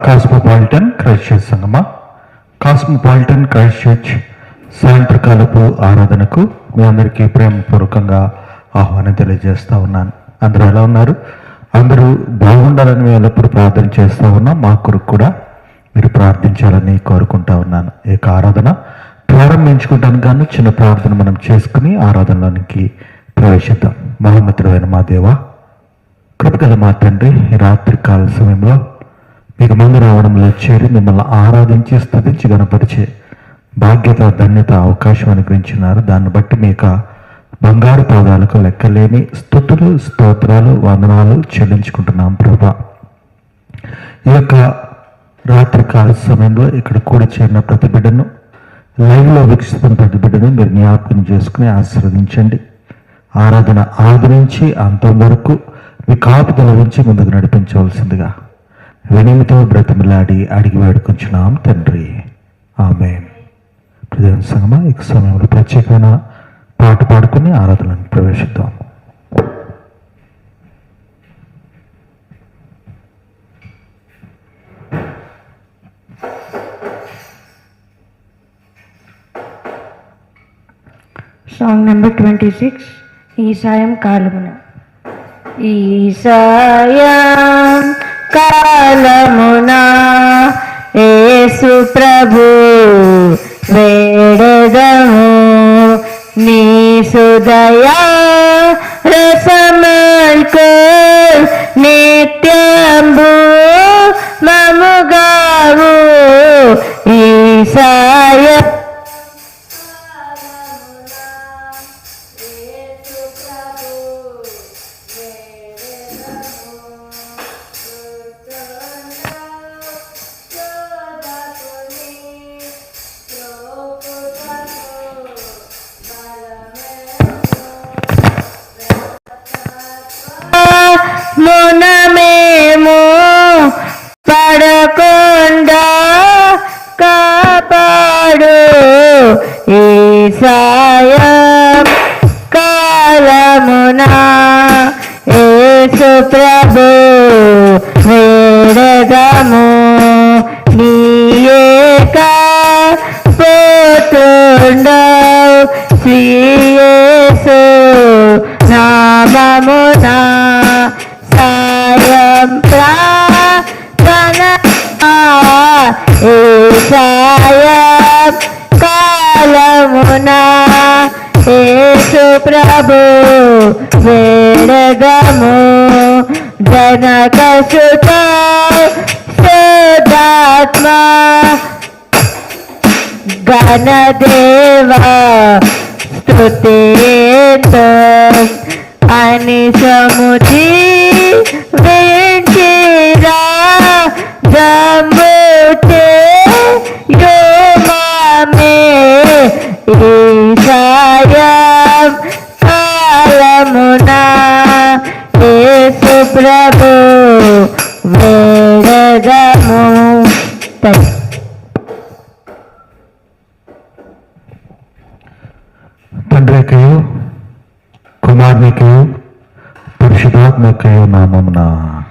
Cosmopolitan Christ church సంగమా cosmopolitan Christ church సాయంత్రకాలపు ఆరాధనకు మీ అందరికీ ప్రేమపూర్వకంగా ఆహ్వానం తెలియజేస్తూ ఉన్నాను. అందరూ ఎలా ఉన్నారు? అందరూ బాగుండాలని మేము ఎల్లప్పుడూ ప్రార్థన చేస్తూ ఉన్నాం. మా కొరకు కూడా మీరు ప్రార్థించాలని కోరుకుంటా ఉన్నాను. ఈ యొక్క ఆరాధన ప్రారంభించుకుంటాను కానీ చిన్న ప్రార్థన మనం చేసుకుని ఆరాధనలోనికి ప్రవేశిద్దాం. మహమ్మతుడైన మా దేవ కృపగల మా తండ్రి రాత్రి కాల సమయంలో మీకు ముందు రావడంలో చేరి మిమ్మల్ని ఆరాధించి స్థుతించి గనపరిచే బాధ్యత ధన్యత అవకాశం అనుగ్రహించినారు దాన్ని బట్టి మీ యొక్క బంగారు పాదాలకు లెక్కలేని స్థుతులు స్తోత్రాలు వందనాలు చెల్లించుకుంటున్నాం ప్రభా. ఈ యొక్క రాత్రి కాల సమయంలో ఇక్కడ కూడా చేరిన ప్రతి బిడ్డను లైవ్లో వీక్షిస్తున్న ప్రతి బిడ్డను మీరు జ్ఞాపకం చేసుకుని ఆశీర్వదించండి. ఆరాధన ఆదరించి నుంచి అంతం వరకు మీ కాపుదల నుంచి ముందుకు నడిపించవలసిందిగా వినమితో బ్రతిమలాడి అడిగి వేడుకుంటున్నాం తండ్రి. ఆమె ప్రజల సంగమ సమయంలో ప్రత్యేకమైన పాట పాడుకుని ఆరాధనను ప్రవేశిద్దాం. సాంగ్ నెంబర్ ట్వంటీ సిక్స్ ఈ సాయం కాలమున ఈ సాయం కాలమున యేసు ప్రభు వేడదము. నీ సుదయా రసమల్కో నిత్యంబు మముగావు. ఈ కాలమున యేసు ప్రభు వేడగము. జనక సుత సుదాత్మ గణదేవా స్తుతి అని సముచి వే పరిశుధాత్మకయు నామమున.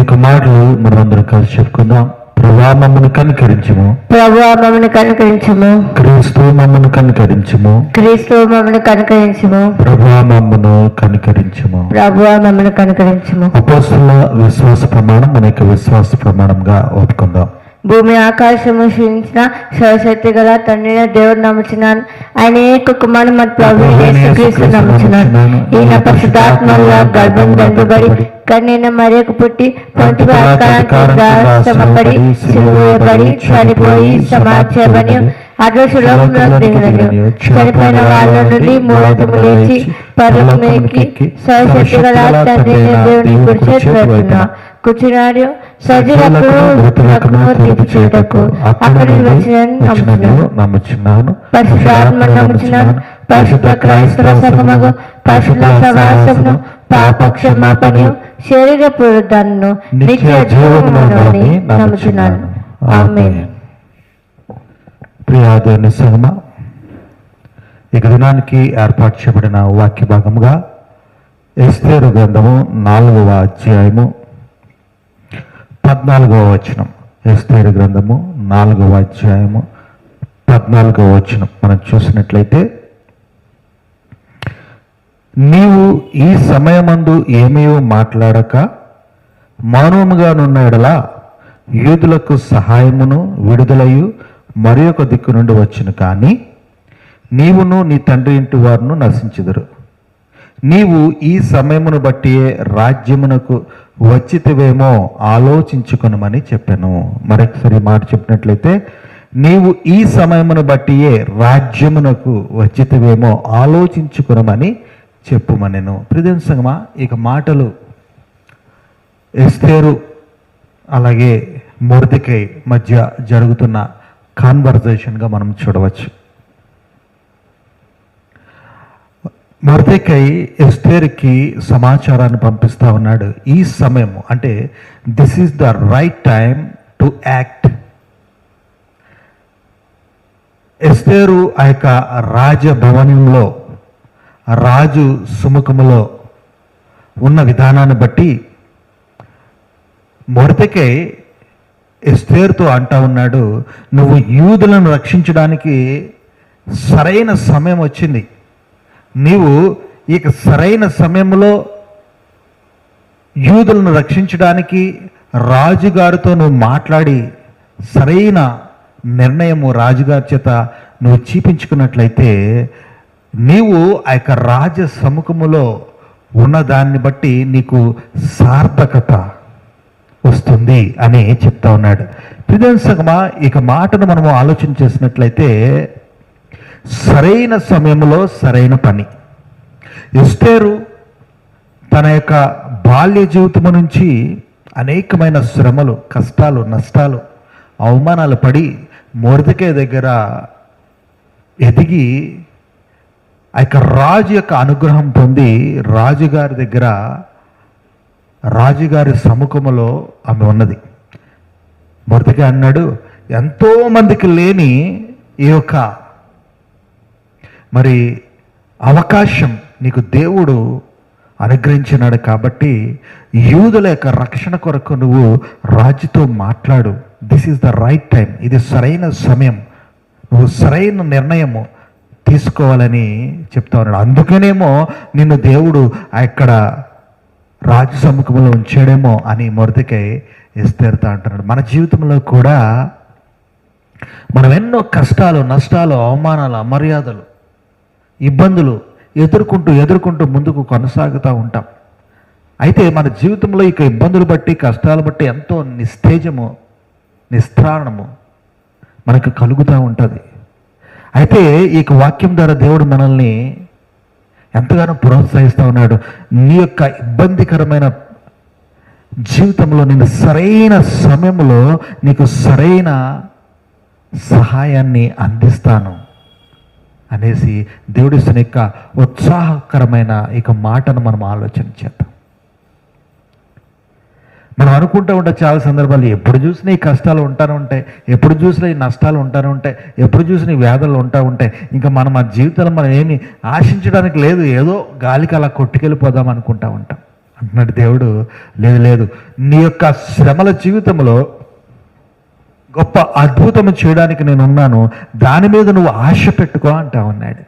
ఈ కుమారులు మనమందరం కలిసి చెప్పుకుందాం. ప్రభా మమ్మను కనికరించము. ప్రభు మమ్మల్ని కనుకరించము. క్రీస్తు మమ్మను కనికరించము. క్రీస్తు మమ్మల్ని కనుకరించము. ప్రభా మమ్మను కనికరించము. ప్రభు మమ్మల్ని కనుకరించము. అపోస్తుల విశ్వాస ప్రమాణం మన యొక్క విశ్వాస ప్రమాణంగా ఒప్పుకుందాం. భూమి ఆకాశము క్షీణించిన సరస్వతి గల తండ్రిన దేవుడు నమ్ముచున్నాను. ఆయన ఏక కుమారుడు మన ప్రభు యేసుక్రీస్తు నమ్ముచున్నాను. ఈయన పరిశుద్ధాత్మలో గర్భం దండుబడి కన్నీన మరియకు పుట్టి పొంటి శ్రమపడి సిలువబడి చనిపోయి దిగలను చనిపోయిన వాళ్ళ నుండి మూలతము లేచి సరస్వతి గల తండ్రిని దేవుని గురించి పెడుతున్నా కూర్చున్నాడు. సజీలకు మృతులకు తీర్పు చేయటకు అక్కడి వచ్చిన నమ్ముతున్నాను నమ్ముచున్నాను. పరిశుద్ధాత్మ నమ్ముచున్నాను. పరిశుద్ధ క్రైస్తవ సంగమగు పరిశుద్ధ సవాసమును పాప క్షమాపణను శరీర నిత్య నమ్ముచున్నాను. ప్రియాదేవుని ఇక దినానికి ఏర్పాటు చేయబడిన వాక్య భాగముగా ఎస్తేరు గ్రంథము నాలుగవ అధ్యాయము పద్నాలుగవ వచనం. ఎస్తేరు గ్రంథము నాలుగవ అధ్యాయము పద్నాలుగవ వచనం. మనం చూసినట్లయితే నీవు ఈ సమయమందు ఏమీయో మాట్లాడక మౌనముగానున్న ఎడల యూదులకు సహాయమును విడుదలయు మరి ఒక దిక్కు నుండి వచ్చును కానీ నీవును నీ తండ్రి ఇంటి వారును నశించుదురు. నీవు ఈ సమయమును బట్టియే రాజ్యమునకు వచ్చితివేమో ఆలోచించుకునమని చెప్పాను. మరొకసారి మాట చెప్పినట్లయితే నీవు ఈ సమయమును బట్టియే రాజ్యమునకు వచ్చితివేమో ఆలోచించుకునమని చెప్పుమనెను. ప్రిదన్ సంగమా ఇక మాటలు ఎస్తేరు అలాగే మురతికై మధ్య జరుగుతున్న కాన్వర్జేషన్గా మనం చూడవచ్చు. మొర్దెకై ఎస్తేర్కి సమాచారాన్ని పంపిస్తా ఉన్నాడు. ఈ సమయం అంటే this is the right time to act Esther ఆ యొక్క రాజభవనంలో రాజు సుముఖములో ఉన్న విధానాన్ని బట్టి మొరతకై ఎస్తేరుతో అంటా ఉన్నాడు నువ్వు యూదులను రక్షించడానికి సరైన సమయం వచ్చింది. నీవు ఇక సరైన సమయంలో యూదులను రక్షించడానికి రాజుగారితో నువ్వు మాట్లాడి సరైన నిర్ణయము రాజుగారి చేత నువ్వు చూపించుకున్నట్లయితే నీవు ఆ యొక్క రాజ సముఖములో ఉన్న దాన్ని బట్టి నీకు సార్థకత వస్తుంది అని చెప్తా ఉన్నాడు. ప్రిదర్శకమా ఇక మాటను మనము ఆలోచన చేసినట్లయితే సరైన సమయంలో సరైన పని. ఎస్టేరు తన యొక్క బాల్య జీవితము నుంచి అనేకమైన శ్రమలు కష్టాలు నష్టాలు అవమానాలు పడి మొరదికే దగ్గర ఎదిగి ఆ యొక్క రాజు యొక్క అనుగ్రహం పొంది రాజుగారి దగ్గర రాజుగారి సముఖములో ఆమె ఉన్నది. మొదటిగా అన్నాడు ఎంతో మందికి లేని ఈ యొక్క మరి అవకాశం నీకు దేవుడు అనుగ్రహించినాడు కాబట్టి యూదుల యొక్క రక్షణ కొరకు నువ్వు రాజుతో మాట్లాడు. This is the right time ఇది సరైన సమయం. నువ్వు సరైన నిర్ణయము తీసుకోవాలని చెప్తా ఉన్నాడు. అందుకనేమో నిన్ను దేవుడు అక్కడ రాజు సముఖంలో ఉంచాడేమో అని మొరతికై ఎస్తేరుతా అంటున్నాడు. మన జీవితంలో కూడా మనం ఎన్నో కష్టాలు నష్టాలు అవమానాలు అమర్యాదలు ఇబ్బందులు ఎదుర్కొంటూ ఎదుర్కొంటూ ముందుకు కొనసాగుతూ ఉంటాం. అయితే మన జీవితంలో ఇక ఇబ్బందులు బట్టి కష్టాలు బట్టి ఎంతో నిస్తేజము నిస్త్రాణము మనకు కలుగుతూ ఉంటుంది. అయితే ఈ వాక్యం ద్వారా దేవుడు మనల్ని ఎంతగానో ప్రోత్సహిస్తూ ఉన్నాడు. నీ యొక్క ఇబ్బందికరమైన జీవితంలో నేను సరైన సమయంలో నీకు సరైన సహాయాన్ని అందిస్తాను. అనేసి దేవుడిస్తున్న యొక్క ఉత్సాహకరమైన ఇక మాటను మనం ఆలోచన చేద్దాం. మనం అనుకుంటూ ఉంటాం చాలా సందర్భాలు ఎప్పుడు చూసినా ఈ కష్టాలు ఉంటానే ఉంటాయి ఎప్పుడు చూసినా ఈ నష్టాలు ఉంటానే ఉంటాయి ఎప్పుడు చూసినా ఈ వ్యాధులు ఉంటా ఉంటాయి. ఇంకా మనం ఆ జీవితంలో మనం ఏమి ఆశించడానికి లేదు ఏదో గాలికి అలా కొట్టుకెళ్ళిపోదాం అనుకుంటా ఉంటాం. అంటున్నాడు దేవుడు లేదు లేదు నీ యొక్క శ్రమల జీవితంలో గొప్ప అద్భుతము చేయడానికి నేను ఉన్నాను దాని మీద నువ్వు ఆశ పెట్టుకో అంటా ఉన్నాడు.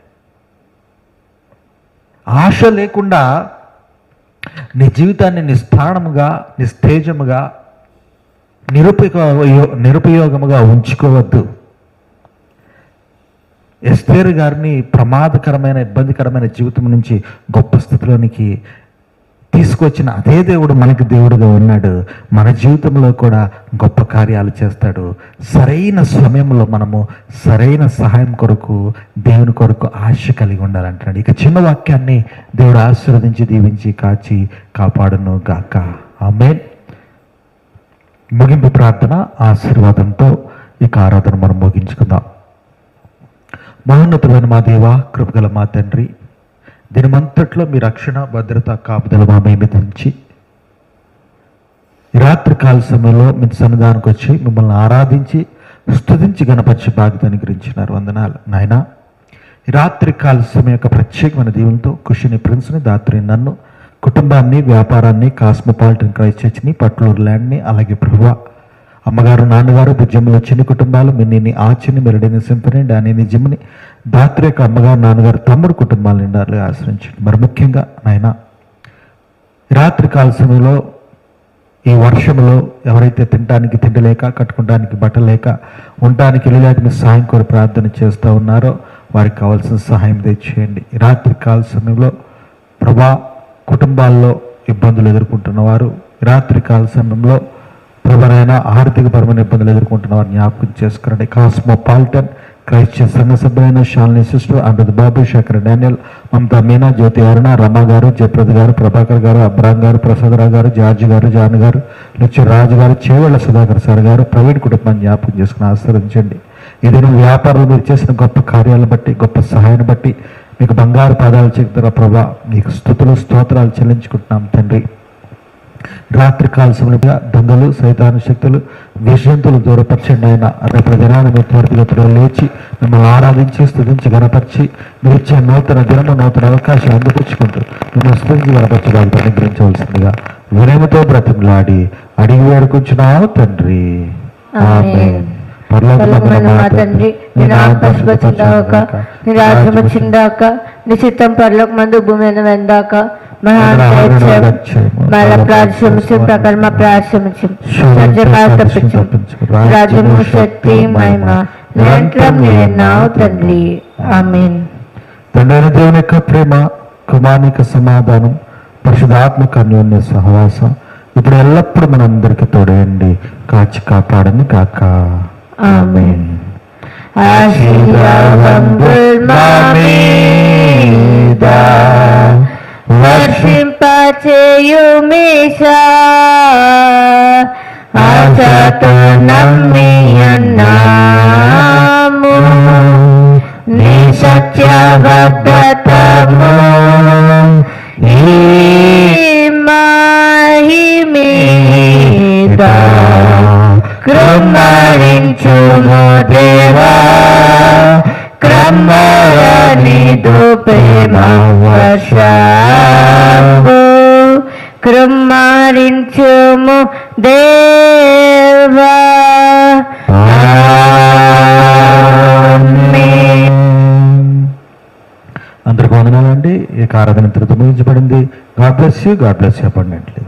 ఆశ లేకుండా నీ జీవితాన్ని నిస్థానముగా నిస్తేజముగా నిరుపయోగ నిరుపయోగముగా ఉంచుకోవద్దు. ఎస్తేరు గారిని ప్రమాదకరమైన ఇబ్బందికరమైన జీవితం నుంచి గొప్ప స్థితిలోనికి తీసుకొచ్చిన అదే దేవుడు మనకి దేవుడుగా ఉన్నాడు. మన జీవితంలో కూడా గొప్ప కార్యాలు చేస్తాడు. సరైన సమయంలో మనము సరైన సహాయం కొరకు దేవుని కొరకు ఆశ కలిగి ఉండాలంటున్నాడు. ఇక చిన్న వాక్యాన్ని దేవుడు ఆశీర్వదించి దీవించి కాచి కాపాడును గాక. ఆమెన్. ముగింపు ప్రార్థన ఆశీర్వాదంతో ఇక ఆరాధన మనం ముగించుకుందాం. మహోన్నతులైన మా దేవ కృపగల మా తండ్రి దినమంతట్లో మీ రక్షణ భద్రత కాపుదల మా మీద ఉంచి రాత్రి కాల సమయంలో మీ సన్నిధానికి వచ్చి మిమ్మల్ని ఆరాధించి స్థుతించి గణపరిచి బాధ్యత అనుగ్రహించినారు. వందనాలు. నాయన ఈ రాత్రి కాల సమయం యొక్క ప్రత్యేకమైన దీవులతో కుషిని ప్రిన్స్ని దాత్రి నన్ను కుటుంబాన్ని వ్యాపారాన్ని కాస్మోపాలిటన్ క్రైస్ట్ చర్చ్ని పట్లూరు ల్యాండ్ని అలాగే ప్రభు అమ్మగారు నాన్నగారు భుజంలో చిన్ని కుటుంబాలు మిన్నిని ఆచిని మెరడిని సింపని డానిని జిమ్ని దాత్రి యొక్క అమ్మగారు నాన్నగారు తమ్ముడు కుటుంబాలు నిండాలి ఆశ్రయించండి. మరి ముఖ్యంగా నాయన రాత్రి కాల సమయంలో ఈ వర్షంలో ఎవరైతే తినడానికి తిండలేక కట్టుకోవడానికి బట్టలేక ఉండడానికి ఉండటానికి ఇల్లు మీ సహాయం కోరి ప్రార్థన చేస్తూ ఉన్నారో వారికి కావాల్సిన సహాయం తెచ్చేయండి రాత్రి కాల సమయంలో ప్రభా కుటుంబాల్లో ఇబ్బందులు ఎదుర్కొంటున్న వారు రాత్రి కాల సమయంలో ప్రభనైనా ఆర్థికపరమైన ఇబ్బందులు ఎదుర్కొంటున్న వారిని జ్ఞాపకం చేసుకురండి. కాస్మోపాలిటన్ క్రైస్త సంఘ సభ్యులైన శాలిని సిస్టర్ అమృత్ బాబు శేఖర్ డానియల్ మమతా మీనా జ్యోతి అరుణ రమ గారు జయప్రద్ గారు ప్రభాకర్ గారు అబ్రాం గారు ప్రసాదరావు గారు జార్జ్ గారు జాన్ గారు లక్ష్మీ రాజు గారు చేవెళ్ళ సుధాకర్ సార్ గారు ప్రవీణ్ కుటుంబాన్ని జ్ఞాపకం చేసుకుని ఆశ్రయించండి. ఏదైనా వ్యాపారంలో మీరు చేసిన గొప్ప కార్యాలను బట్టి గొప్ప సహాయాన్ని బట్టి మీకు బంగారు పాదాలు చెప్తారా ప్రభా మీకు స్థుతులు స్తోత్రాలు చెల్లించుకుంటున్నాం తండ్రి. రాత్రి కాల సమయంలో దొంగలు సైతాను శక్తులు విషయంతులు దూరపరచండి ఆయన. రేపటి దినాన్ని మీ త్వరితగతిలో లేచి మిమ్మల్ని ఆరాధించి స్థుతించి గణపరిచి మీరు ఇచ్చే నూతన దినము నూతన అవకాశం అందిపుచ్చుకుంటూ మిమ్మల్ని స్థుతించి గణపరచడానికి అనుగ్రహించవలసిందిగా వినయముతో బ్రతిమలాడి అడిగి వేడుకుంటున్నావు తండ్రి. ఆమేన్. పరలోకమందున్న పరలోకమందున్న మా తండ్రి నీ నామం నీ రాజ్యం వచ్చిందాక నీ చిత్తం పరలోక మందు భూమి మీద వెందాక మళ్ళా ప్రార్థించు ప్రకారం మా ప్రార్థించు తప్పించు రాజ్యము శక్తి మహిమ నిరంతరం తండ్రి. ఆమెన్. తండ్రి దేవుని యొక్క ప్రేమ కుమానిక సమాధానం పరిశుధాత్మక అన్యోన్య సహవాసం ఇప్పుడు ఎల్లప్పుడూ మనందరికీ తోడేయండి కాచి కాపాడని కాక. ఆమేన్. ఆశీర్వాదముల్ మా మీద వర్షింపచేయు మీషా ఆశతో నమ్మి అన్నాము నీ సత్యబద్ధతము క్రమరనిదు ప్రేమ వర్షము కృమ్మరించుము దేవా. అందరికి వందనాలండి. ఈ కారాధన ఇంతటితో ముగించబడింది. God bless you God bless you అపార్ట్మెంట్లీ